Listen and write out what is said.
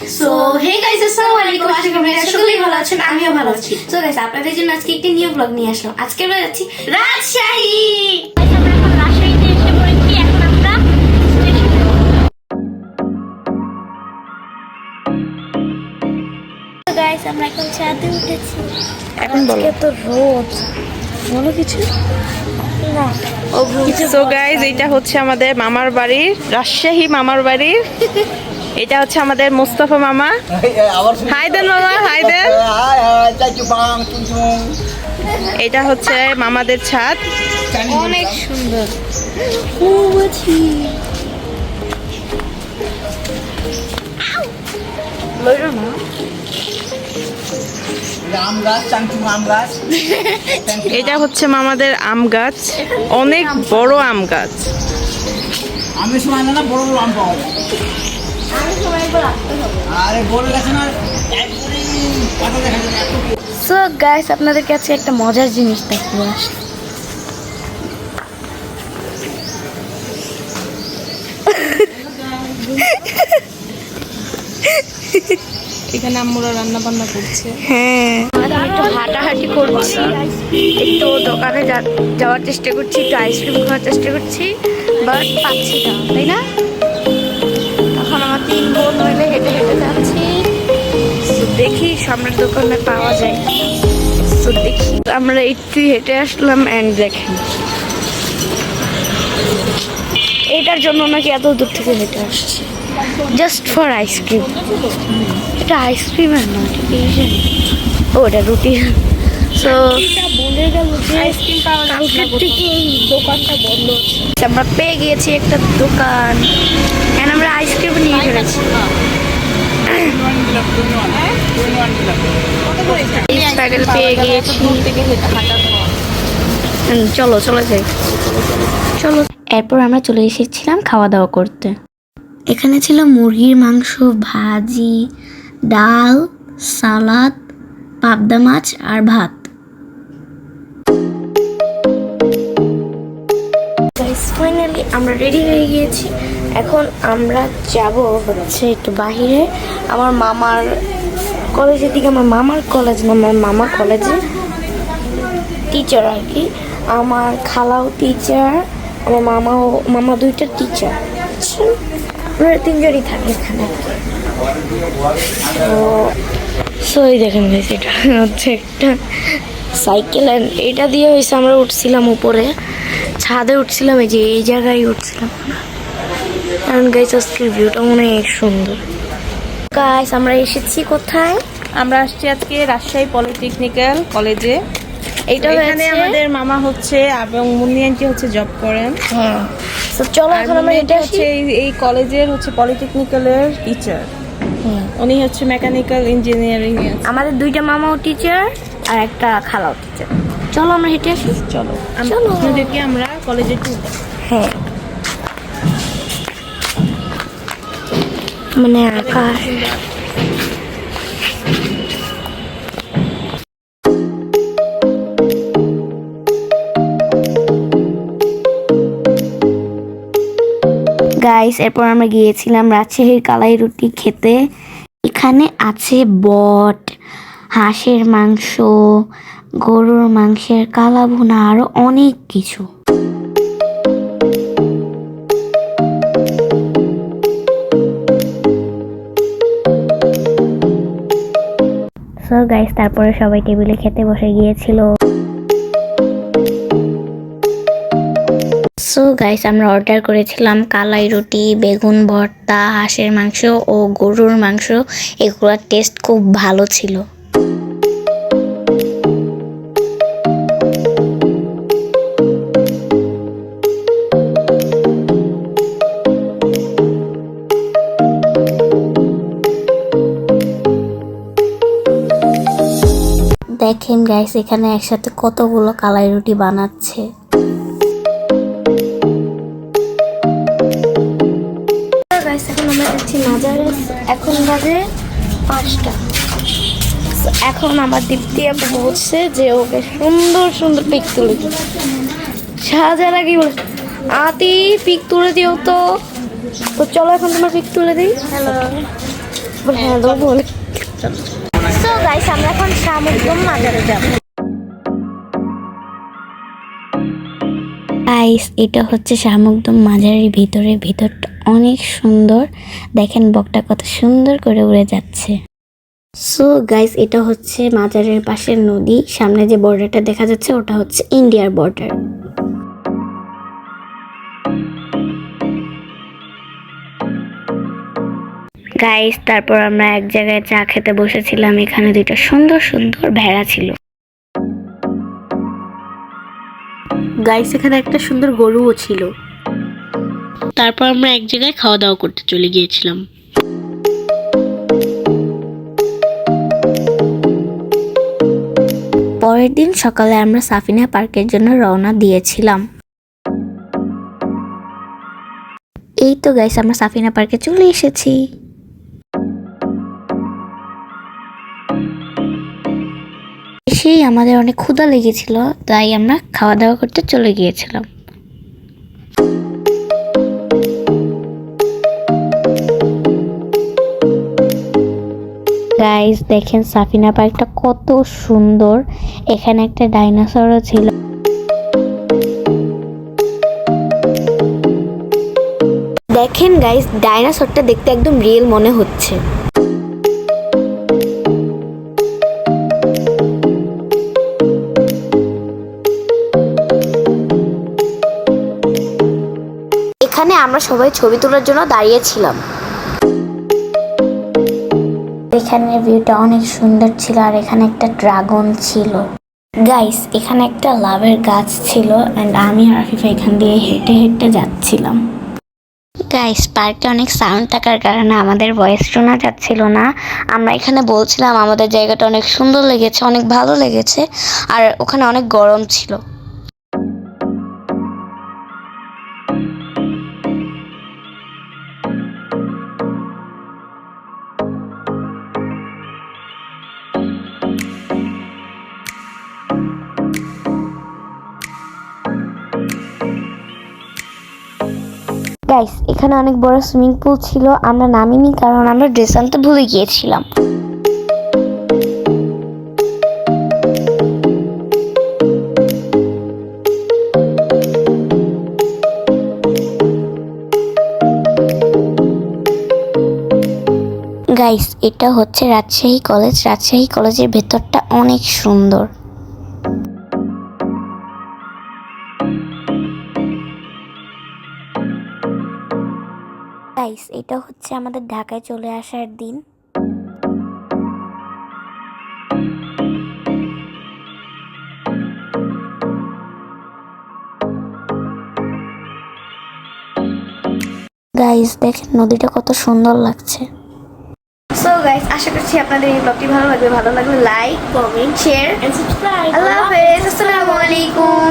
So hey guys আসসালামু আলাইকুম আশা করি আপনারা সকলেই ভালো আছেন আমিও ভালো আছি। সো গাইস আপনাদের জন্য আজকে একটি নিউ ব্লগ নিয়ে আসলাম। আজকে আমরা যাচ্ছি রাজশাহী। আমরা এখন ছাদে উঠেছি। তো রোদ। বলো কিছু। না। সো গাইজ এটা হচ্ছে আমাদের মামার বাড়ি রাজশাহী মামার বাড়ি। এটা হচ্ছে আমাদের মুস্তাফা মামা। হাই দেন মামা হাই দেন এটা হচ্ছে মামাদের ছাদ। অনেক সুন্দর। আম আম এটা হচ্ছে মামাদের আম গাছ। অনেক বড় আম গাছ। সময় না বড় আম পাওয়া যায়। সো গাইস আপনাদের কাছে একটা মজার জিনিস দেখাবো আসলে এখানে আম্মুরা রান্না বান্না করছে। হ্যাঁ। একটু হাঁটাহাঁটি করছি একটু দোকানে যা- যাওয়ার চেষ্টা করছি একটু আইসক্রিম খাওয়ার চেষ্টা করছি বাট পাচ্ছি না তাই না? তিন বোন মিলে হেঁটে হেঁটে যাচ্ছি দেখি সামনের দোকানে পাওয়া যায়। তো দেখি। আমরা একটু হেঁটে আসলাম অ্যান্ড দেখেন। এটার জন্য নাকি এত দূর থেকে হেঁটে আসছি। জাস্ট ফর আইসক্রিম এটা আইসক্রিমের না এটা ও, এটা রুটি। সো বলে গেল যে আইসক্রিম পাওয়া কালকের থেকে দোকানটা বন্ধ হচ্ছে। আমরা পেয়ে গিয়েছি একটা দোকান। এন্ড আমরা আইসক্রিম নিয়ে ফেলেছি। প্যাকেট পেয়ে গিয়েছি। হুম, চলো যাই। চলো। এরপর আমরা চলে এসেছিলাম খাওয়া দাওয়া করতে। এখানে ছিল মুরগির মাংস ভাজি ডাল সালাদ পাবদা মাছ আর ভাত। আমরা রেডি হয়ে গিয়েছি। এখন আমরা যাব হচ্ছে একটু বাহিরে। আমার মামার কলেজের দিকে, আমার মামার কলেজ না, আমার মামা কলেজে টিচার আর কি। আমার খালাও টিচার আমার মামাও, মামা দুইটা টিচার আমরা তিনজনই থাকি এখানে। তো সো এই দেখেন এটা হচ্ছে একটা সাইকেল এটা দিয়ে হয়েছে আমরা উঠছিলাম উপরে। ছাদে উঠছিলাম এই যে এই জায়গায় উঠছিলাম কারণ গাইস আজকের ভিউটা অনেক সুন্দর। গাইস আমরা এসেছি কোথায়? আমরা আসছি আজকে রাজশাহী পলিটেকনিক্যাল কলেজে। এইটা এখানে আমাদের মামা হচ্ছে এবং মুন্নি আন্টি হচ্ছে জব করেন। হ্যাঁ। তো চলো এখন আমরা এটা হচ্ছে এই- এই কলেজের হচ্ছে পলিটেকনিক্যালের টিচার উনি হচ্ছে মেকানিক্যাল ইঞ্জিনিয়ারিং আমাদের দুইটা মামাও টিচার আর একটা খালাও টিচার চলো আমরা হেঁটে আসি? চলো। আপনাদেরকে আমরা কলেজে ট্যুর হ্যাঁ। মানে আকাশ গাইস এরপর আমরা গিয়েছিলাম রাজশাহীর কালাই রুটি খেতে। এখানে আছে বট। হাঁসের মাংস গরুর মাংসের কালা ভুনা আরও অনেক কিছু। সো গাইস তারপরে সবাই টেবিলে খেতে বসে গিয়েছিল। সো গাইস আমরা অর্ডার করেছিলাম কালাই রুটি বেগুন ভর্তা হাঁসের মাংস ও গরুর মাংস। এগুলোর টেস্ট খুব ভালো ছিল। দেখেন গাইস এখানে একসাথে কতগুলো কালাই রুটি বানাচ্ছে। গাইস এখন আমরা যাচ্ছি মাজারে। এখন বাজে পাঁচটা। এখন আমার দীপ্তি আপু বলছে যে ওকে সুন্দর সুন্দর পিক তুলে দিই সাহায্যার আগে বলে আতি পিক তুলে দিও তো। তো চলো এখন তোমার পিক তুলে দিই। হ্যালো বলে হ্যালো বলে। গাইস আমরা এখন মাজারে যাব। গাইস এটা হচ্ছে শামুকদম মাজারের ভিতরে, ভিতরটা অনেক সুন্দর। দেখেন বকটা কত সুন্দর করে উড়ে যাচ্ছে। সো গাইস এটা হচ্ছে মাজারের পাশের নদী। সামনে যে বর্ডারটা দেখা যাচ্ছে, ওটা হচ্ছে ইন্ডিয়ার বর্ডার গাইস তারপর আমরা এক জায়গায় চা খেতে বসেছিলাম। এখানে দুইটা সুন্দর সুন্দর ভেড়া ছিল। গাইস এখানে একটা সুন্দর গরুও ছিল। তারপর আমরা এক জায়গায় খাওয়া দাওয়া করতে চলে গিয়েছিলাম। পরের দিন সকালে আমরা সাফিনা পার্কের জন্য রওনা দিয়েছিলাম। এই তো গাইস আমরা সাফিনা পার্কে চলে এসেছি। এসেই আমাদের অনেক ক্ষুধা লেগেছিল, তাই আমরা খাওয়া দাওয়া করতে চলে গিয়েছিলাম। গাইস দেখেন সাফিনা পার্কটা কত সুন্দর। এখানে একটা ডাইনোসরও ছিল। দেখেন গাইস ডাইনোসরটা দেখতে একদম রিয়েল মনে হচ্ছে। আমরা সবাই ছবি তোলার জন্য দাঁড়িয়েছিলাম এখানের ভিউটা অনেক সুন্দর ছিল আর এখানে একটা ড্রাগন ছিল। গাইস এখানে একটা লাভের গাছ ছিল অ্যান্ড আমি আর আফিফা এখান দিয়ে হেঁটে হেঁটে যাচ্ছিলাম। গাইস পার্কে অনেক সাউন্ড থাকার কারণে আমাদের ভয়েস শোনা যাচ্ছিল না। আমরা এখানে বলছিলাম আমাদের জায়গাটা অনেক সুন্দর লেগেছে অনেক ভালো লেগেছে আর ওখানে অনেক গরম ছিল। গাইস এখানে অনেক বড় সুইমিং পুল ছিল, আমরা নামিনি কারণ আমরা ড্রেস আনতে ভুলে গিয়েছিলাম। গাইস এটা হচ্ছে রাজশাহী কলেজ। রাজশাহী কলেজের ভেতরটা অনেক সুন্দর। গাইস এটা হচ্ছে আমাদের ঢাকায় চলে আসার দিন। গাইস দেখেন নদীটা কত সুন্দর লাগছে। সো গাইস আশা করছি আপনাদের এই ব্লগটি ভালো লাগবে। ভালো লাগলে like comment share and subscribe আল্লাহ হাফেজ। আসসালামু আলাইকুম।